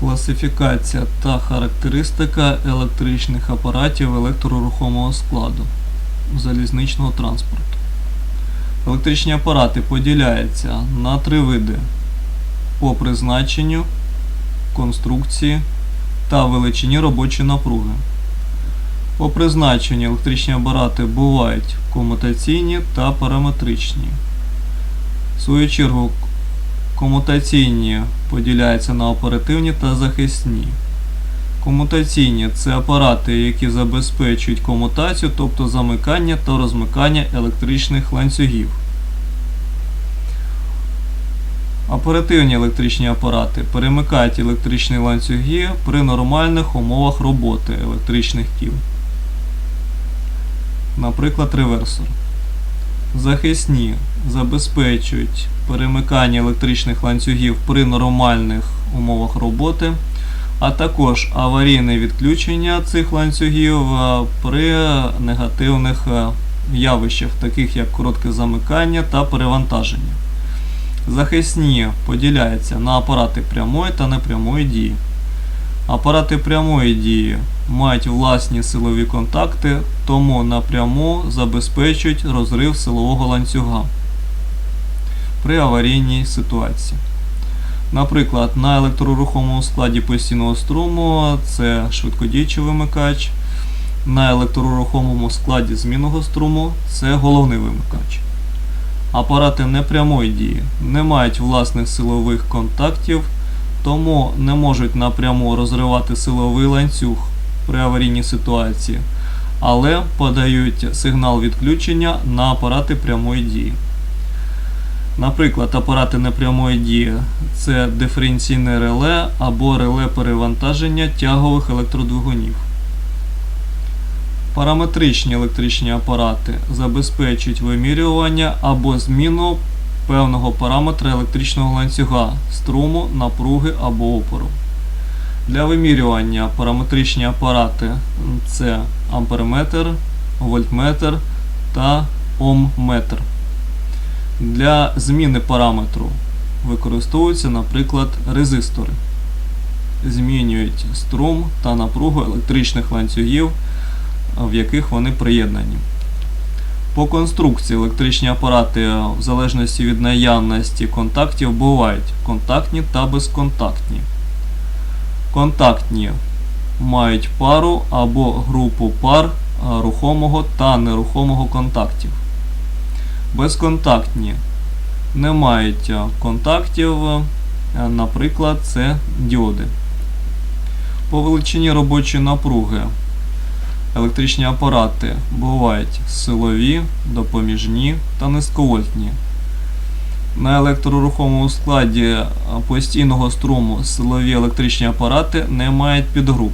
Класифікація та характеристика електричних апаратів електрорухомого складу залізничного транспорту. Електричні апарати поділяються на три види по призначенню, конструкції та величині робочої напруги. По призначенню електричні апарати бувають комутаційні та параметричні. В свою чергу, комутаційні поділяються на оперативні та захисні. Комутаційні це апарати, які забезпечують комутацію, тобто замикання та розмикання електричних ланцюгів. Оперативні електричні апарати перемикають електричні ланцюги при нормальних умовах роботи електричних кіл. Наприклад, реверсор. Захисні забезпечують перемикання електричних ланцюгів при нормальних умовах роботи, а також аварійне відключення цих ланцюгів е, при негативних е, явищах, таких як коротке замикання та перевантаження. Захисні поділяються на апарати прямої та непрямої дії. Апарати прямої дії мають власні силові контакти, тому напряму забезпечують розрив силового ланцюга при аварійній ситуації. Наприклад, на електрорухомому складі постійного струму це швидкодіючий вимикач, на електрорухомому складі змінного струму це головний вимикач. Апарати непрямої дії не мають власних силових контактів, тому не можуть напряму розривати силовий ланцюг при аварійній ситуації, але подають сигнал відключення на апарати прямої дії. Наприклад, апарати непрямої дії це диференційне реле або реле перевантаження тягових електродвигунів. Параметричні електричні апарати забезпечують вимірювання або зміну певного параметра електричного ланцюга, струму, напруги або опору. Для вимірювання параметричні апарати це амперметр, вольтметр та омметр. Для зміни параметру використовуються, наприклад, резистори. Змінюють струм та напругу електричних ланцюгів, в яких вони приєднані. По конструкції електричні апарати в залежності від наявності контактів бувають контактні та безконтактні. Контактні мають пару або групу пар рухомого та нерухомого контактів. Безконтактні не мають контактів, наприклад, це діоди. По величині робочої напруги електричні апарати бувають силові, допоміжні та низьковольтні. На електрорухомому складі постійного струму силові електричні апарати не мають підгруп.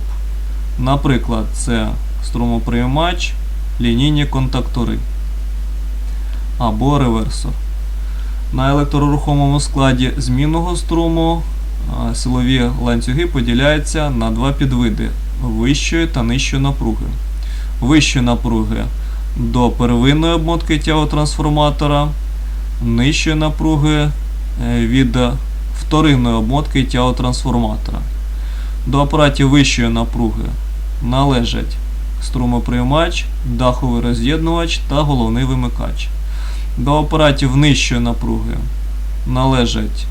Наприклад, це струмоприймач, лінійні контактори або реверсор. На електрорухомому складі змінного струму силові ланцюги поділяються на два підвиди вищої та нижчої напруги. Вищої напруги до первинної обмотки тяготрансформатора, нижчої напруги е, від вторинної обмотки тяготрансформатора. До апаратів вищої напруги належать струмоприймач, даховий роз'єднувач та головний вимикач. До апаратів нижчої напруги належать,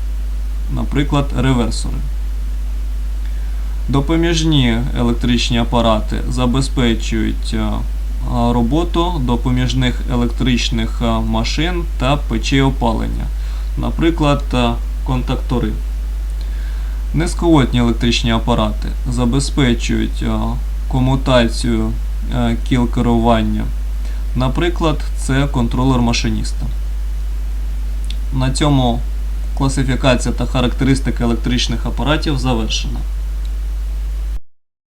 наприклад, реверсори. Допоміжні електричні апарати забезпечують е, роботу допоміжних електричних машин та печей опалення, наприклад, е, контактори. Низьковольтні електричні апарати забезпечують е, комутацію е, кіл керування. Наприклад, це контролер машиніста. На цьому класифікація та характеристика електричних апаратів завершена.